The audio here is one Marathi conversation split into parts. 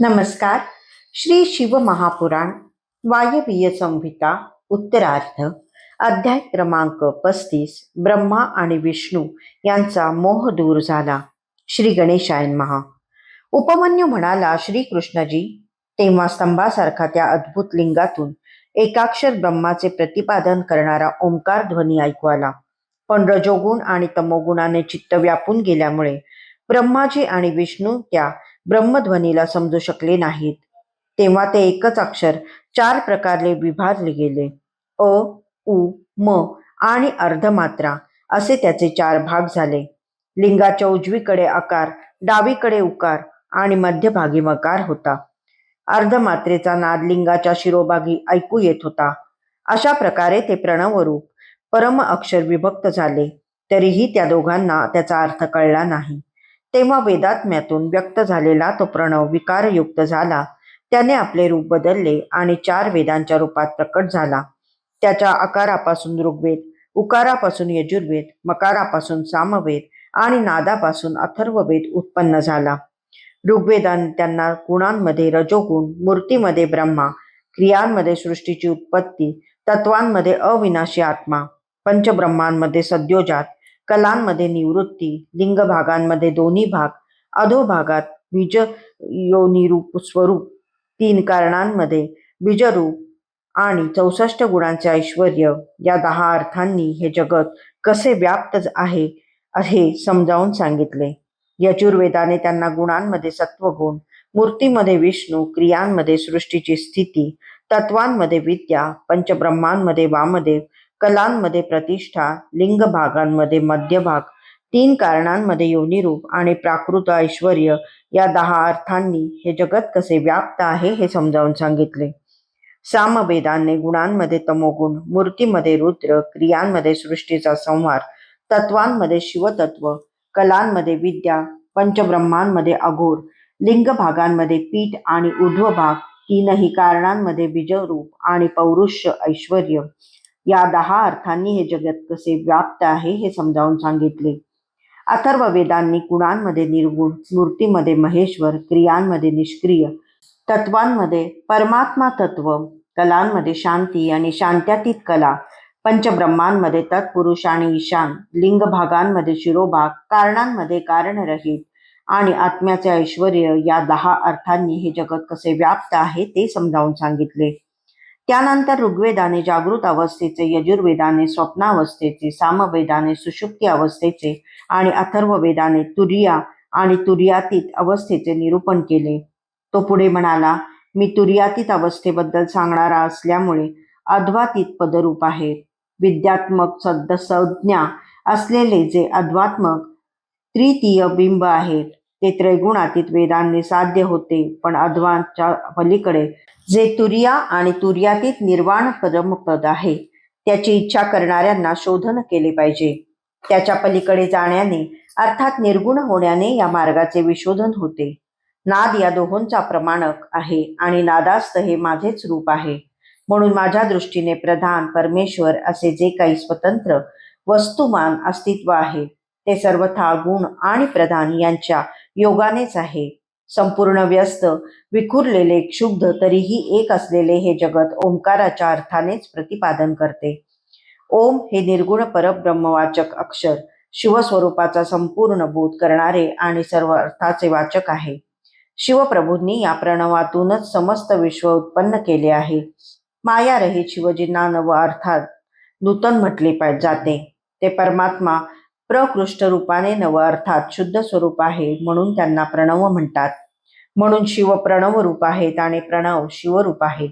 नमस्कार. श्री शिव महापुराण वायवीय संहिता उत्तरार्ध अध्याय क्रमांक पस्तीस ब्रह्मा आणि विष्णू यांचा मोह दूर झाला. श्री गणेशायन महा उपमन्यू म्हणाला श्रीकृष्णजी तेव्हा स्तंभासारखा त्या अद्भुत लिंगातून एकाक्षर ब्रह्माचे प्रतिपादन करणारा ओंकार ध्वनी ऐकू आला. पण रजोगुण आणि तमोगुणाने चित्त व्यापून गेल्यामुळे ब्रह्माजी आणि विष्णू त्या ब्रह्मध्वनीला समजू शकले नाहीत. तेव्हा ते एकच अक्षर चार प्रकारे विभागले गेले. अ उ म आणि अर्धमात्रा असे त्याचे चार भाग झाले. लिंगाच्या उजवीकडे आकार डावीकडे उकार आणि मध्यभागी मकार होता. अर्धमात्रेचा नाद लिंगाच्या शिरोभागी ऐकू येत होता. अशा प्रकारे ते प्रणवरूप परम अक्षर विभक्त झाले. तरीही त्या दोघांना त्याचा अर्थ कळला नाही. तेव्हा वेदात्म्यातून व्यक्त झालेला तो प्रणव विकारयुक्त झाला. त्याने आपले रूप बदलले आणि चार वेदांच्या रूपात प्रकट झाला. त्याच्या आकारापासून ऋग्वेद उकारापासून यजुर्वेद मकारापासून सामवेद आणि नादापासून अथर्ववेद उत्पन्न झाला. ऋग्वेदान त्यांना गुणांमध्ये रजोगुण मूर्तीमध्ये ब्रह्मा क्रियांमध्ये सृष्टीची उत्पत्ती तत्वांमध्ये अविनाशी आत्मा पंचब्रह्मांमध्ये सद्योजात कलांमध्ये निवृत्ती लिंग भागांमध्ये दोन्ही भाग अधोभागात बीज योनिरूप स्वरूप तीन कारणांमध्ये बीजरूप आणि चौसष्ट गुणांचे ऐश्वर या दहा अर्थांनी हे जगत कसे व्याप्त आहे हे समजावून सांगितले. यजुर्वेदाने त्यांना गुणांमध्ये सत्वगुण मूर्तीमध्ये विष्णू क्रियांमध्ये सृष्टीची स्थिती तत्वांमध्ये विद्या पंचब्रह्मांमध्ये वामदेव कलांमध्ये प्रतिष्ठा लिंग भागांमध्ये मध्यभाग तीन कारणांमध्ये योनिरूप आणि प्राकृत ऐश्वर या दहा अर्थांनी हे जगत कसे व्याप्त आहे हे समजावून सांगितले. सामवेदांनी गुणांमध्ये तमोगुण मूर्तीमध्ये रुद्र क्रियांमध्ये सृष्टीचा संहार तत्वांमध्ये शिवतत्व कलांमध्ये विद्या पंचब्रह्मांमध्ये अघोर लिंग भागांमध्ये पीठ आणि उध्व भाग तीनही कारणांमध्ये बीजरूप आणि पौरुष्य ऐश्वर या दहा अर्थांनी हे जगत कसे व्याप्त आहे हे समजावून सांगितले. अथर्व वेदांनी गुणांमध्ये निर्गुण स्मृतीमध्ये महेश्वर क्रियांमध्ये निष्क्रिय तत्वांमध्ये परमात्मा तत्व कलांमध्ये शांती आणि शांत्यातीत कला पंचब्रह्मांमध्ये तत्पुरुष आणि ईशान लिंग भागांमध्ये शिरोभाग कारणांमध्ये कारणरहित आणि आत्म्याचे ऐश्वर या दहा अर्थांनी हे जगत कसे व्याप्त आहे ते समजावून सांगितले. त्यानंतर ऋग्वेदाने जागृत अवस्थेचे यजुर्वेदाने स्वप्नावस्थेचे सामवेदाने सुषुप्ती अवस्थेचे आणि अथर्ववेदाने तुर्या आणि तुर्यातीत अवस्थेचे निरूपण केले. तो पुढे म्हणाला मी तुर्यातीत अवस्थेबद्दल सांगणारा असल्यामुळे अध्वातीत पदरूप आहे. विद्यात्मक सद्द संज्ञा असलेले जे अद्वात्मक त्रितीय बिंब आहेत ते त्रैगुणातीत वेदांनी साध्य होते पण अध्वांच्या पलीकडे जे तुरिया आणि तुर्यातीत निर्वाण परमपद आहे त्याची इच्छा करणाऱ्यांना शोधन केले पाहिजे. त्याच्या पलीकडे जाण्याने अर्थात निर्गुण होण्याने या मार्गाचे विशोधन होते. नाद या दोहोंचा प्रमाणक आहे आणि नादास्त हे माझेच रूप आहे. म्हणून माझ्या दृष्टीने प्रधान परमेश्वर असे जे काही स्वतंत्र वस्तुमान अस्तित्व आहे ते सर्वथा गुण आणि प्रधान यांच्या योगानेच आहे. संपूर्ण व्यस्त विखुरलेले क्षुब्ध तरीही एक असलेले हे जगत ओंकाराच्या अर्थानेच प्रतिपादन करते. ओम हे निर्गुण परब्रह्मवाचक अक्षर शिवस्वरूपाचा संपूर्ण बोध करणारे आणि सर्व अर्थाचे वाचक आहे. शिवप्रभूंनी या प्रणवातूनच समस्त विश्व उत्पन्न केले आहे. माया रहित शिवजींना नव अर्थात नूतन म्हटले जाते. ते परमात्मा प्रकृष्ट रूपाने नव अर्थात शुद्ध स्वरूप आहे म्हणून त्यांना प्रणव म्हणतात. म्हणून शिव प्रणव रूप आहेत आणि प्रणव शिवरूप आहे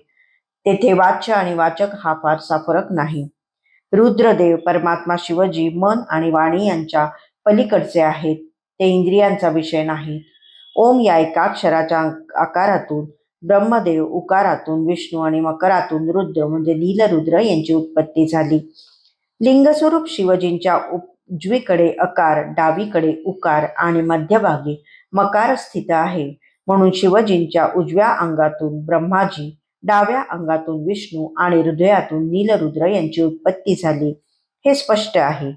तेथे वाच्य आणि वाचक हा फारसा फरक नाही. रुद्रदेव परमात्मा शिवजी मन आणि वाणी यांच्या पलीकडचे आहेत. ते इंद्रियांचा विषय नाही. ओम या एकाक्षराच्या आकारातून ब्रह्मदेव उकारातून विष्णू आणि मकरातून रुद्र म्हणजे नीलरुद्र यांची उत्पत्ती झाली. लिंगस्वरूप शिवजींच्या उजवीकडे अकार डावीकडे उकार आणि मध्यभागी मकार स्थित आहे. म्हणून शिवजींच्या उजव्या अंगातून ब्रह्माजी डाव्या अंगातून विष्णू आणि हृदयातून नीलरुद्र यांची उत्पत्ती झाली. हे स्पष्ट आहे.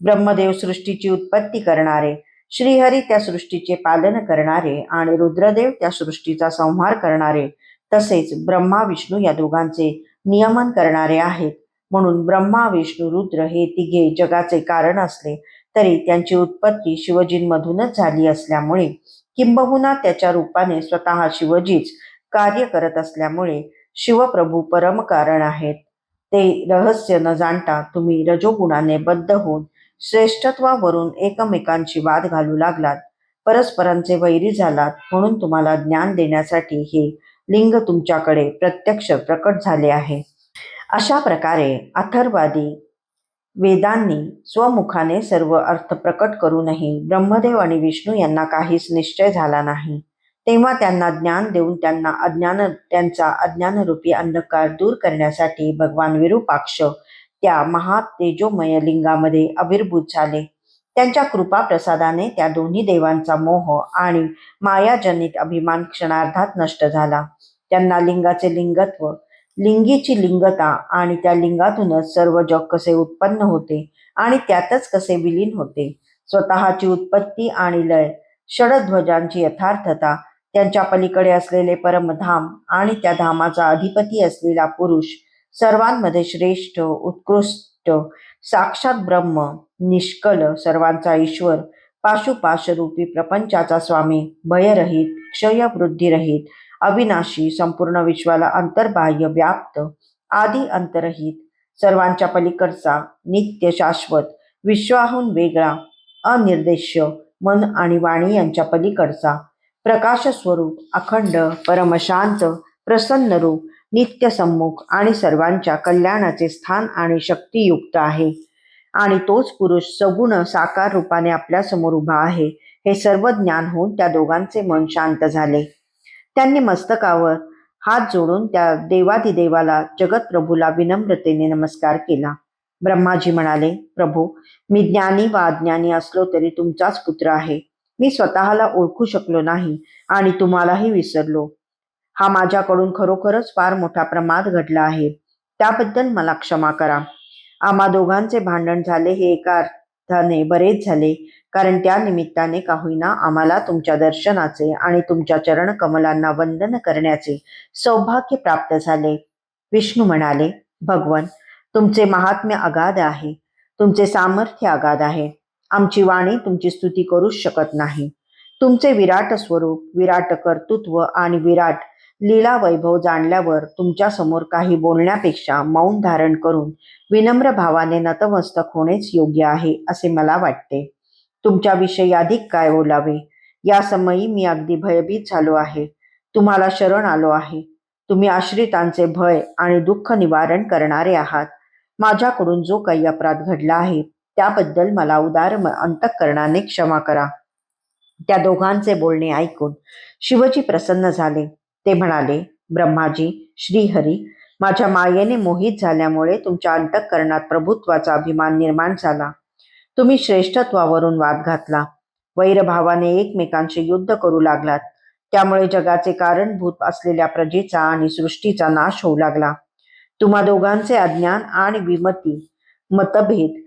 ब्रह्मदेव सृष्टीची उत्पत्ती करणारे श्रीहरी त्या सृष्टीचे पालन करणारे आणि रुद्रदेव त्या सृष्टीचा संहार करणारे तसेच ब्रह्मा विष्णू या दोघांचे नियमन करणारे आहेत. म्हणून ब्रह्मा विष्णू रुद्र हे तिघे जगाचे कारण असले तरी त्यांची उत्पत्ती शिवजींमधूनच झाली असल्यामुळे किंबहुना त्याच्या रूपाने स्वतः शिवजीच कार्य करत असल्यामुळे शिवप्रभू परम कारण आहेत. ते रहस्य न जाणता तुम्ही रजोगुणाने बद्ध होऊन श्रेष्ठत्वावरून एकमेकांची वाद घालू लागलात. परस्परांचे वैरी झालात म्हणून तुम्हाला ज्ञान देण्यासाठी हे लिंग तुमच्याकडे प्रत्यक्ष प्रकट झाले आहे. अशा प्रकारे अथर्वादी वेदांनी स्वमुखाने सर्व अर्थ प्रकट करूनही ब्रह्मदेव आणि विष्णू यांना काहीच निश्चय झाला नाही. तेव्हा त्यांना ज्ञान देऊन त्यांना अज्ञान त्यांचा अज्ञानरूपी अंधकार दूर करण्यासाठी भगवान विरूपाक्ष त्या महा तेजोमय लिंगामध्ये आविर्भूत झाले. त्यांच्या कृपा प्रसादाने त्या दोन्ही देवांचा मोह आणि मायाजनित अभिमान क्षणार्धात नष्ट झाला. त्यांना लिंगाचे लिंगत्व लिंगीची लिंगता आणि त्या लिंगातूनच सर्व जग कसे उत्पन्न होते आणि त्यातच कसे विलीन होते. स्वतःची उत्पत्ती आणि लय षडध्वजांची यथार्थता त्यांच्या पलीकडे असलेले परमधाम आणि त्या धामाचा अधिपती असलेला पुरुष सर्वांमध्ये श्रेष्ठ उत्कृष्ट साक्षात ब्रह्म निष्कल सर्वांचा ईश्वर पाशुपाशरूपी प्रपंचाचा स्वामी भयरहित क्षयवृद्धिरहित अविनाशी संपूर्ण विश्वाला अंतर्बाह्य व्याप्त आदी अंतरहित सर्वांच्या पलीकडचा नित्य शाश्वत विश्वाहून वेगळा अनिर्देश्य मन आणि वाणी यांच्या पलीकडचा प्रकाश स्वरूप अखंड परमशांत प्रसन्न रूप नित्य सम्मुख आणि सर्वांच्या कल्याणाचे स्थान आणि शक्तीयुक्त आहे. आणि तोच पुरुष सगुण साकार रूपाने आपल्यासमोर उभा आहे हे सर्व ज्ञान होऊन त्या दोघांचे मन शांत झाले. त्यांनी मस्तकावर हात जोडून त्या देवादिदेवाला जगतप्रभूला विनम्रतेने नमस्कार केला. ब्रह्माजी म्हणाले प्रभू मी ज्ञानी वा अज्ञानी असलो तरी तुमचाच पुत्र आहे. मी स्वतःला ओळखू शकलो नाही आणि तुम्हालाही विसरलो. हा माझ्याकडून खरोखरच फार मोठा प्रमाद घडला आहे. त्याबद्दल मला क्षमा करा. आम्हा दोघांचे भांडण झाले हे एका अर्थाने बरेच झाले. कारण त्या निमित्ताने का होईना आम्हाला तुमच्या दर्शनाचे आणि तुमच्या चरण कमलांना वंदन करण्याचे सौभाग्य प्राप्त झाले. विष्णू म्हणाले भगवन तुमचे महात्म्य अगाध आहे. तुमचे सामर्थ्य अगाध आहे. आमची वाणी तुमची स्तुती करूच शकत नाही. तुमचे विराट स्वरूप विराट कर्तृत्व आणि विराट लीला वैभव जाणल्यावर तुमच्यासमोर काही बोलण्यापेक्षा मौन धारण करून विनम्र भावाने नतमस्तक होणेच योग्य आहे असे मला वाटते. तुमच्याविषयी अधिक काय बोलावे? या समयी मी अगदी भयभीत झालो आहे. तुम्हाला शरण आलो आहे. तुम्ही आश्रितांचे भय आणि दुःख निवारण करणारे आहात. माझ्याकडून जो काही अपराध घडला आहे त्याबद्दल मला उदार म- अंतःकरणाने क्षमा करा. त्या दोघांचे बोलणे ऐकून शिवजी प्रसन्न झाले. ते म्हणाले ब्रह्माजी श्रीहरी माझ्या मायेने मोहित झाल्यामुळे तुमच्या अंतःकरणात प्रभुत्वाचा अभिमान निर्माण झाला. तुम्ही श्रेष्ठत्वावरून वाद घातला. वैरभावाने एकमेकांशी युद्ध करू लागलात. त्यामुळे जगाचे कारणभूत असलेल्या प्रजेचा आणि सृष्टीचा नाश होऊ लागला. तुम्हा दोघांचे अज्ञान आणि विमती मतभेद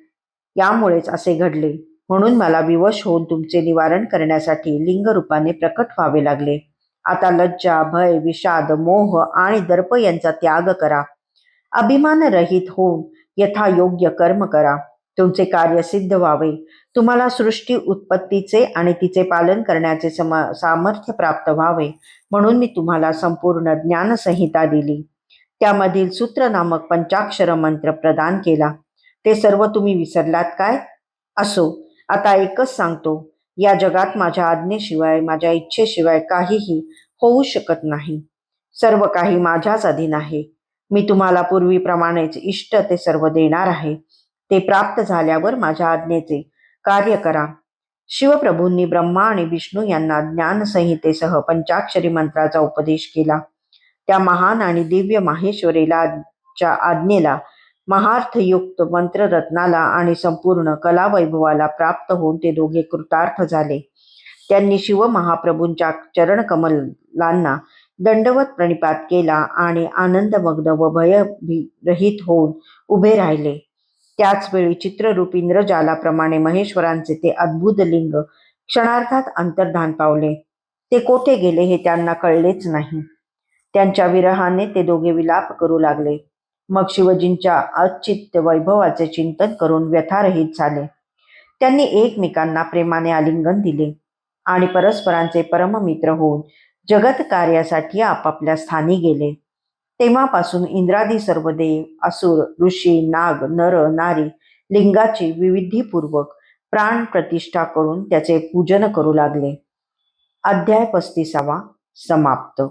यामुळेच असे घडले. म्हणून मला विवश होऊन तुमचे निवारण करण्यासाठी लिंग रूपाने प्रकट व्हावे लागले. आता लज्जा भय विषाद मोह आणि दर्प यांचा त्याग करा. अभिमान रहित होऊन यथायोग्य कर्म करा. तुमचे कार्य सिद्ध व्हावे. तुम्हाला सृष्टी उत्पत्तीचे आणि तिचे पालन करण्याचे सम सामर्थ्य प्राप्त व्हावे. म्हणून मी तुम्हाला संपूर्ण ज्ञानसंहिता दिली. त्यामधील सूत्र नामक पंचाक्षर मंत्र प्रदान केला. ते सर्व तुम्ही विसरलात काय? असो आता एकच सांगतो. या जगात माझ्या आज्ञेशिवाय माझ्या इच्छेशिवाय काहीही होऊ शकत नाही. सर्व काही माझ्याच अधीन आहे. मी तुम्हाला पूर्वीप्रमाणेच इष्ट ते सर्व देणार आहे. ते प्राप्त झाल्यावर माझ्या आज्ञेचे कार्य करा. शिवप्रभूंनी ब्रह्मा आणि विष्णू यांना ज्ञानसंहितेसह पंचाक्षरी मंत्राचा उपदेश केला. त्या महान आणि दिव्य माहेश्वरीला च्या आज्ञेला महार्थयुक्त मंत्ररत्नाला आणि संपूर्ण कलावैभवाला प्राप्त होऊन ते दोघे कृतार्थ झाले. त्यांनी शिव महाप्रभूंच्या चरणकमलांना दंडवत प्रणिपात केला आणि आनंदमग्न व भयरहित होऊन उभे राहिले. त्याचवेळी चित्ररूप इंद्रजालाप्रमाणे महेश्वरांचे ते अद्भुत लिंग क्षणार्थात अंतर्धान पावले. ते कोठे गेले हे त्यांना कळलेच नाही. त्यांच्या विरहाने ते दोघे विलाप करू लागले. मग शिवजींच्या अचित्य वैभवाचे चिंतन करून व्यथारहित झाले. त्यांनी एकमेकांना प्रेमाने आलिंगन दिले आणि परस्परांचे परममित्र होऊन जगत कार्यासाठी आपापल्या स्थानी गेले. तेव्हापासून इंद्रादी सर्व देव असुर ऋषी नाग नर नारी लिंगाची विविधीपूर्वक प्राण प्रतिष्ठा करून त्याचे पूजन करू लागले. अध्याय पस्तीसावा समाप्त.